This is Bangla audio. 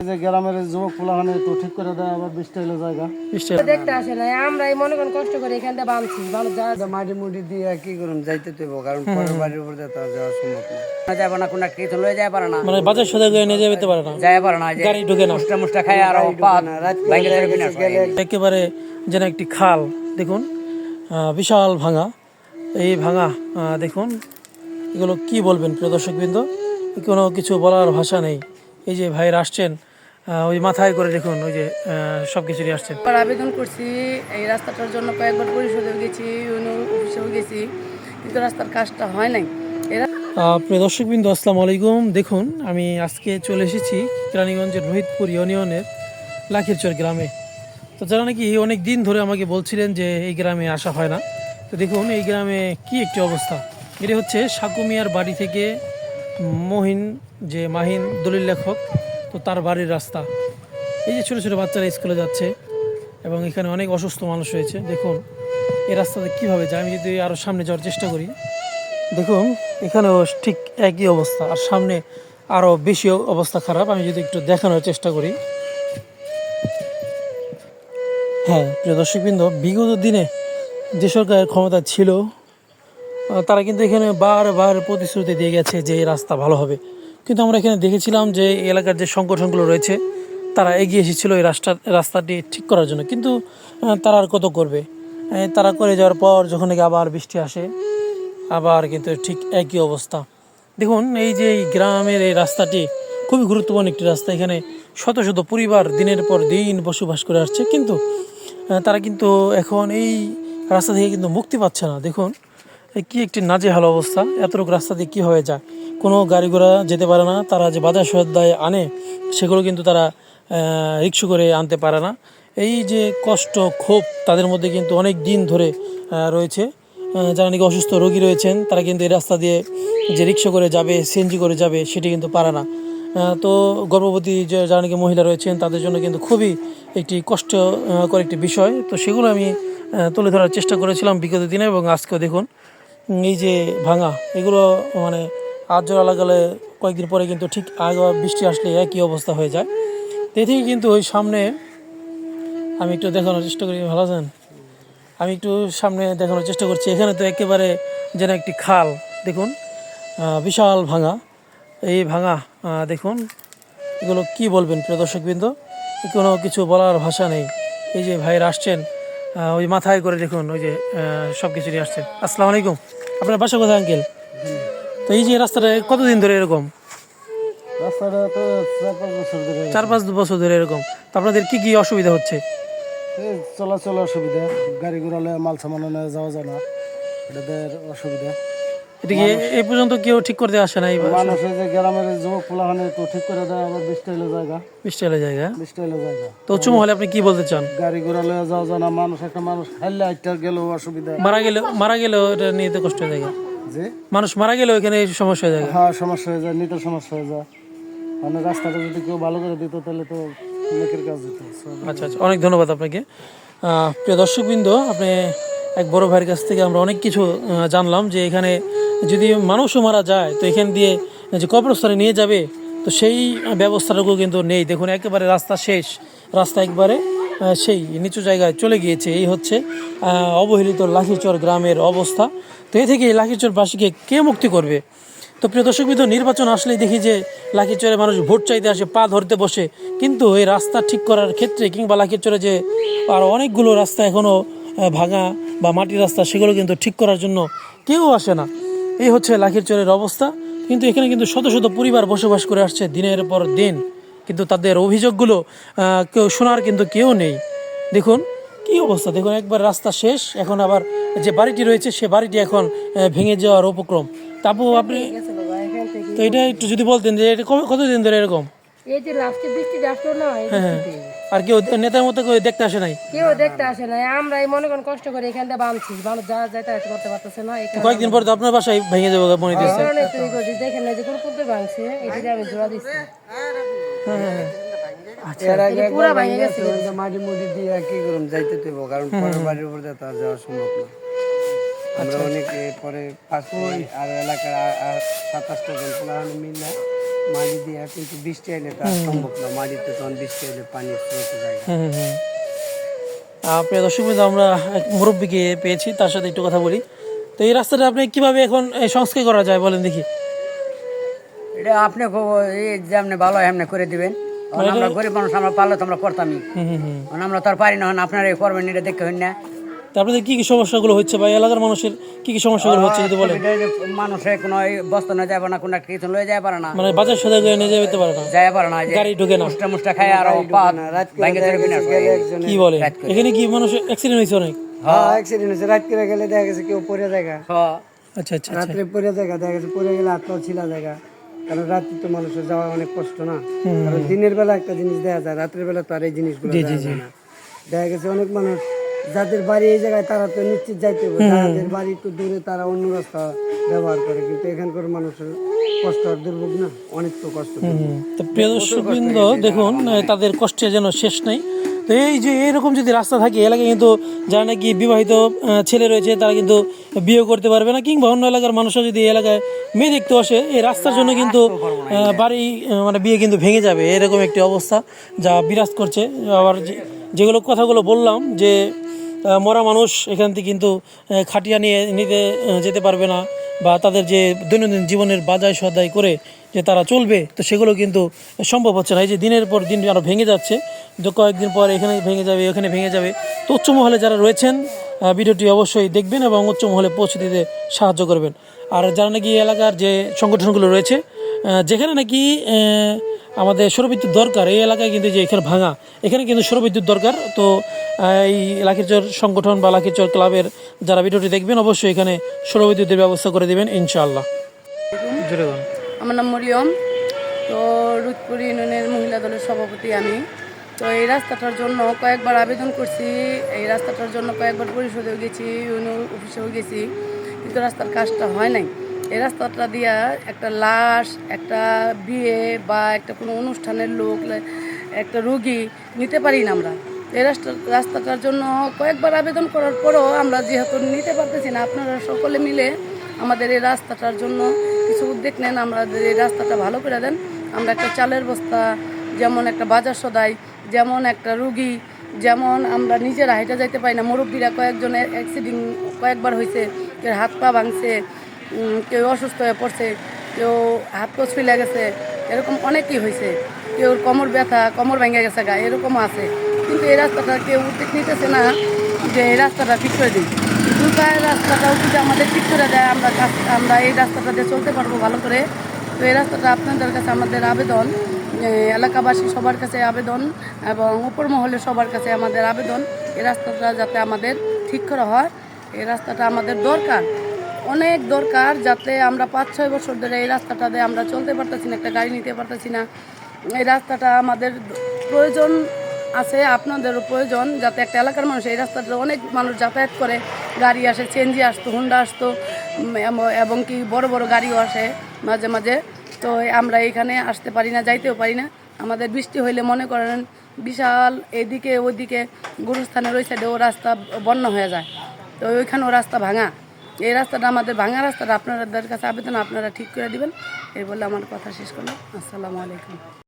যে গ্রামের যুবক তো ঠিক করে দেয় আবার বৃষ্টি হলে জায়গা। দেখতে আসে না আমরা এই মনে করেন কষ্ট করে এখান থেকে বাঁধছি বাঁধ যা মাটি মুটি দিয়ে কি করুম যাইতে দেবো কারণ পরের বাড়ির উপর তো যাওয়া সম্ভব না। যাবে না কোনো কিছু লয়ে যায় পারে না। মানে বাজার সাথে করে নিয়ে যেতে পারে না। যায় পারে না গাড়ি ঢুকে না। মুষ্টা মুষ্টা খায় আর পা বাইকে চড়ে বিনাশ। একেবারে যেন একটি খাল দেখুন আহ, বিশাল ভাঙা। এই ভাঙা আহ, দেখুন এগুলো কি বলবেন প্রিয় দর্শকবৃন্দ? কোনো কিছু বলার ভাষা নেই। এই যে ভাইয়ের আসছেন ওই মাথায় করে দেখুন ওই যে সব কিছুরই একবার আবেদন করছি এই রাস্তাটার জন্য কয়েকবার পরিষদেও গেছি অফিসেও গেছি কিন্তু রাস্তার কাজটা হয় নাই। প্রিয় দর্শকবৃন্দ আসসালামু আলাইকুম। দেখুন আমি আজকে চলে এসেছি কেরানীগঞ্জের রোহিতপুর ইউনিয়নের লাখিরচর গ্রামে। তো যারা নাকি অনেক দিন ধরে আমাকে বলছিলেন যে এই গ্রামে আসা হয় না তো দেখুন এই গ্রামে কি একটি অবস্থা। এটি হচ্ছে সাকুমিয়ার বাড়ি থেকে মহিন যে মাহিন দলিল লেখক তো তার বাড়ির রাস্তা। এই যে ছোটো ছোটো বাচ্চারা স্কুলে যাচ্ছে এবং এখানে অনেক অসুস্থ মানুষ রয়েছে, দেখুন এই রাস্তাতে কীভাবে যায়। আমি যদি আরও সামনে যাওয়ার চেষ্টা করি। দেখুন, এখানেও ঠিক একই অবস্থা, আর সামনে আরও বেশি অবস্থা খারাপ। আমি যদি একটু দেখানোর চেষ্টা করি। হ্যাঁ প্রিয় দর্শকবৃন্দ, বিগত দিনে যে সরকারের ক্ষমতা ছিল তারা কিন্তু এখানে বারবার প্রতিশ্রুতি দিয়ে গেছে যে এই রাস্তা ভালো হবে। কিন্তু আমরা এখানে দেখেছিলাম যে এলাকার যে সংগঠনগুলো রয়েছে, তারা এগিয়ে এসেছিল এই রাস্তা, রাস্তাটি ঠিক করার জন্য। কিন্তু তারা আর কত করবে? তারা করে যাওয়ার পর যখন আবার বৃষ্টি আসে, আবার কিন্তু ঠিক একই অবস্থা। দেখুন, এই যে গ্রামের এই রাস্তাটি খুবই গুরুত্বপূর্ণ একটি রাস্তা। এখানে শত শত পরিবার দিনের পর দিন বসবাস করে আসছে। কিন্তু তারা কিন্তু এখন এই রাস্তা থেকে কিন্তু মুক্তি পাচ্ছে না। দেখুন কি একটি নাজেহাল অবস্থা? এতটুকু রাস্তা দিয়ে কী হয়ে যায় কোনো গাড়ি ঘোড়া যেতে পারে না, তারা যে বাজার সদায় আনে, সেগুলো কিন্তু তারা রিক্সা করে আনতে পারে না। এই যে কষ্ট, ক্ষোভ তাদের মধ্যে কিন্তু অনেক দিন ধরে রয়েছে। যারা নাকি অসুস্থ রোগী রয়েছেন, তারা কিন্তু এই রাস্তা দিয়ে যে রিক্সা করে যাবে, সিএনজি করে যাবে, সেটি কিন্তু পারে না। তো গর্ভবতী যে যারা নাকি মহিলা রয়েছেন, তাদের জন্য কিন্তু খুবই একটি কষ্টকর একটি বিষয়। তো সেগুলো আমি তুলে ধরার চেষ্টা করেছিলাম বিগত দিনে এবং আজকেও দেখুন। এই যে ভাঙা, এগুলো মানে আজ জোড়া লাগালে কয়েকদিন পরে কিন্তু ঠিক আগে বৃষ্টি আসলে একই অবস্থা হয়ে যায়। তো থেকে কিন্তু ওই সামনে আমি একটু দেখানোর চেষ্টা করি, ভালো আছেন? আমি একটু সামনে দেখানোর চেষ্টা করছি, এখানে তো একেবারে যেন একটি খাল, দেখুন বিশাল ভাঙা। এই ভাঙা দেখুন, এগুলো কি বলবেন প্রিয় দর্শকবৃন্দ? কোনো কিছু বলার ভাষা নেই। এই যে ভাইয়ের আসছেন ওই মাথায় করে দেখুন ওই যে সব কিছুরই আসছে। আসসালামু আলাইকুম। আপনার বাসা কোথায় আঙ্কেল? তো এই যে রাস্তাটা কতদিন ধরে এরকম? রাস্তাটা তো চার পাঁচ বছর ধরে চার পাঁচ বছর ধরে এরকম। তো আপনাদের কি কি অসুবিধা হচ্ছে? চলাচল অসুবিধা। গাড়ি ঘোড়ালে মাল সামান যাওয়া যায় না। এটাদের অসুবিধা। এটা কি এই পর্যন্ত কেউ ঠিক করতে আসে না এই মানুষ যে গ্রামের যুবক পোলাহানে তো ঠিক করে দেয় আবার বৃষ্টি হলে জায়গা। বৃষ্টি হলে জায়গা। বৃষ্টি হলে জায়গা। তো উচ্চ মহলে আপনি কি বলতে চান? গাড়ি ঘোড়া লয়ে যাওয়া যায় না মানুষ একটা মানুষ খাইলে একটা গেলেও অসুবিধা। মারা গেলে মারা গেলেও এটা নিতে কষ্ট হয়ে যায়। যে মানুষ মারা গেলেও এখানে সমস্যা হয়ে যায়। হ্যাঁ সমস্যা হয়ে যায় নিতে সমস্যা হয়ে যায়। মানে রাস্তাটা যদি কেউ ভালো করে দিত তাহলে তো অনেকের কাজ দিত আচ্ছা আচ্ছা অনেক ধন্যবাদ আপনাকে। প্রিয় দর্শকবৃন্দ আপনি এক বড় ভাইয়ের কাছ থেকে আমরা অনেক কিছু জানলাম যে এখানে যদি মানুষও মারা যায়, তো এখান দিয়ে যে কবরস্থানে নিয়ে যাবে, তো সেই ব্যবস্থাটুকু কিন্তু নেই। দেখুন, একেবারে রাস্তা শেষ, রাস্তা একবারে সেই নিচু জায়গায় চলে গিয়েছে। এই হচ্ছে অবহেলিত লাখিচর গ্রামের অবস্থা। তো এ থেকে লাখিচরবাসীকে কে মুক্তি করবে? তো প্রিয় দর্শক বিন্দু, নির্বাচন আসলেই দেখি যে লাখিচরে মানুষ ভোট চাইতে আসে, পা ধরতে বসে। কিন্তু এই রাস্তা ঠিক করার ক্ষেত্রে কিংবা লাখিচরে যে আর অনেকগুলো রাস্তা এখনও ভাঙা বা মাটির রাস্তা সেগুলো কিন্তু ঠিক করার জন্য কেউ আসে না। এই হচ্ছে লাখিরচরের অবস্থা। কিন্তু এখানে কিন্তু শত শত পরিবার বসবাস করে আসছে দিনের পর দিন। কিন্তু তাদের অভিযোগগুলো কেউ শোনার কিন্তু কেউ নেই। দেখুন কি অবস্থা? দেখুন একবার রাস্তা শেষ এখন আবার যে বাড়িটি রয়েছে সে বাড়িটি এখন ভেঙে যাওয়ার উপক্রম। তারপর আপনি তো এটা একটু যদি বলতেন যে এটা কবে- কতদিন ধরে এরকম? এই যে লাস্টে বৃষ্টি আসলো না হ্যাঁ, বৃষ্টিতে। আর কেউ নেতার মতো কেউ দেখতে আসে নাই। কেউ দেখতে আসে না আমরা এই মনে করেন কষ্ট করে এখান থেকে বাঁধছি। বাঁধ যা যাইতে আসতে করতে পারতেছে না। কয়েকদিন পরে তো আপনার বাসায় ভেঙে যাবে মনে দিচ্ছে অনেক তৈরি করছি দেখেন না যে কোনো পুকুর ভাঙছে এটা দিয়ে আমি জোড়া দিচ্ছি। পুরা ভেঙে গেছে। মাটি মুটি দিয়ে কি করুম যাইতে দেবো কারণ পরের বাড়ির উপর দিয়ে তো আর যাওয়া সম্ভব না। আমরা অনেক পরে পাশে আর এলাকার সাতাশটা জন পোলাহানি মিলে মাটি দিয়ে কিন্তু বৃষ্টি এলে তো সম্ভব না। মাটিতে তখন বৃষ্টি এলে পানি স্রোতে যায়। প্রিয় দর্শক আমরা এক মুরব্বীকে পেয়েছি তার সাথে একটু কথা বলি। তো এই রাস্তাটা আপনি কীভাবে এখন সংস্কার করা যায় বলেন দেখি। এটা আপনি এই যেমনি ভালো এমনি করে দিবেন। আমরা গরিব মানুষ আমরা পারলে তো আমরা করতামই। আমরা তো আর পারি না আপনারা এই করবেন এটা দেখতে হন না। তা আপনাদের কি কি সমস্যাগুলো হচ্ছে বা এলাকার মানুষের কি কি সমস্যাগুলো হচ্ছে যদি বলেন? এটা যে মানুষে কোনো বস্তা না যাবে না কোনো কিছু লয়ে যায় পারে না। মানে বাজার সদায় করে নিয়ে যেতে পারে না? যায় পারে না গাড়ি ঢুকে না? মুষ্টা মুষ্টা খায় আর হয়। কি বলে? এখানে কি মানুষ অ্যাক্সিডেন্ট হয়েছে অনেক? হ্যাঁ। অ্যাক্সিডেন্ট হয়েছে। রাত করে গেলে দেখা গেছে কেউ পড়ে জায়গা। হ্যাঁ। আচ্ছা আচ্ছা আচ্ছা। রাত্রে পড়ে জায়গা দেখা গেছে পড়ে গেলে হাত ছিলা জায়গা। কারণ রাত্রে তো মানুষের যাওয়া অনেক কষ্ট না। কারণ দিনের বেলা একটা জিনিস দেখা যায় রাত্রের বেলা তো আর এই জিনিসগুলো দেখা যায় না। দেখা গেছে অনেক মানুষ যাদের বাড়ি এই জায়গায় তারা তো নিশ্চিত যাইতে হবে। যাদের বাড়ি একটু দূরে তারা অন্য রাস্তা ব্যবহার করে। কিন্তু এখানকার মানুষের কষ্ট আর দুর্ভোগ না অনেক তো কষ্ট তো প্রিয় দর্শকবৃন্দ দেখুন তাদের কষ্টে যেন শেষ নেই। তো এই যে এরকম যদি রাস্তা থাকে এলাকায় কিন্তু যারা নাকি বিবাহিত ছেলে রয়েছে তারা কিন্তু বিয়ে করতে পারবে না কিংবা অন্য এলাকার মানুষও যদি এলাকায় মেয়ে দেখতে আসে এই রাস্তার জন্য কিন্তু বাড়ি মানে বিয়ে কিন্তু ভেঙে যাবে। এরকম একটি অবস্থা যা বিরাজ করছে। আবার যেগুলো কথাগুলো বললাম যে মরা মানুষ এখান থেকে কিন্তু খাটিয়া নিয়ে নিতে যেতে পারবে না বা তাদের যে দৈনন্দিন জীবনের বাজায় সদায় করে যে তারা চলবে, তো সেগুলো কিন্তু সম্ভব হচ্ছে না। এই যে দিনের পর দিন আরও ভেঙে যাচ্ছে যে কয়েকদিন পর এখানে ভেঙে যাবে, ওখানে ভেঙে যাবে। তো উচ্চ মহলে যারা রয়েছেন ভিডিওটি অবশ্যই দেখবেন এবং উচ্চ মহলে পৌঁছে দিতে সাহায্য করবেন। আর যারা নাকি এলাকার যে সংগঠনগুলো রয়েছে যেখানে নাকি আমাদের সৌরবিদ্যুৎ দরকার, এই এলাকায় কিন্তু যে এখানে ভাঙা, এখানে কিন্তু সৌরবিদ্যুৎ দরকার। তো এই লাখিরচর সংগঠন বা লাখিরচর ক্লাবের যারা ভিডিওটি দেখবেন, অবশ্যই এখানে সৌরবিদ্যুতের ব্যবস্থা করে দেবেন, ইনশাআল্লাহ। আমার নাম মরিয়ম। তো রুদপুর ইউনিয়নের মহিলা দলের সভাপতি আমি। তো, এই রাস্তাটার জন্য কয়েকবার আবেদন করছি। এই রাস্তাটার জন্য কয়েকবার পরিষদেও গেছি, ইউনিয়ন অফিসেও গেছি। কিন্তু রাস্তার কাজটা হয় নাই। এই রাস্তাটা দিয়া একটা লাশ, একটা বিয়ে বা একটা কোনো অনুষ্ঠানের লোক, একটা রুগী নিতে পারি না আমরা। এই রাস্তা রাস্তাটার জন্য কয়েকবার আবেদন করার পরও আমরা যেহেতু নিতে পারতেছি না, আপনারা সকলে মিলে আমাদের এই রাস্তাটার জন্য কিছু উদ্যোগ নেন আমরা এই রাস্তাটা ভালো করে দেন। আমরা একটা চালের বস্তা, যেমন একটা বাজার সদাই, যেমন একটা রুগী, যেমন আমরা নিজেরা হেঁটে যাইতে পারি না। মুরব্বীরা কয়েকজনের অ্যাক্সিডেন্ট কয়েকবার হয়েছে হাত পা ভাঙছে কেউ অসুস্থ হয়ে পড়ছে, কেউ হাত কোচ ফিলে গেছে এরকম অনেকই হয়েছে। কেউ কোমর ব্যথা, কোমর ভেঙে গেছে গা, এরকমও আছে। কিন্তু এই রাস্তাটা কেউ উদ্যোগ নিতেছে না যে এই রাস্তাটা ঠিক করে দিই দুপায়ের রাস্তাটাও যদি আমাদের ঠিক করে দেয়, আমরা আমরা এই রাস্তাটা দিয়ে চলতে পারব ভালো করে। তো এই রাস্তাটা আপনাদের কাছে আমাদের আবেদন এলাকাবাসী সবার কাছে আবেদন এবং উপর মহলে সবার কাছে আমাদের আবেদন। এই রাস্তাটা যাতে আমাদের ঠিক করা হয়, এই রাস্তাটা আমাদের দরকার। অনেক দরকার যাতে আমরা পাঁচ, ছয় বছর ধরে এই রাস্তাটা দিয়ে আমরা চলতে পারতেছি না, একটা গাড়ি নিতে পারতেছি না। এই রাস্তাটা আমাদের প্রয়োজন আছে, আপনাদেরও প্রয়োজন যাতে একটা এলাকার মানুষ এই রাস্তাটা অনেক মানুষ যাতায়াত করে। গাড়ি আসে, চেঞ্জি আসতো, হুন্ডা আসতো এবং কি বড় বড় গাড়িও আসে মাঝে মাঝে। তো আমরা এখানে আসতে পারি না, যাইতেও পারি না। আমাদের বৃষ্টি হইলে মনে করেন বিশাল এদিকে ওইদিকে গুরুস্থানের ওই সাইডে ও রাস্তা বন্যা হয়ে যায়। তো ওইখানেও রাস্তা ভাঙা। এই রাস্তাটা আমাদের ভাঙা রাস্তাটা, আপনাদের কাছে আবেদন আপনারা ঠিক করে দিবেন। এই বলে আমার কথা শেষ করলাম। আসসালামু আলাইকুম।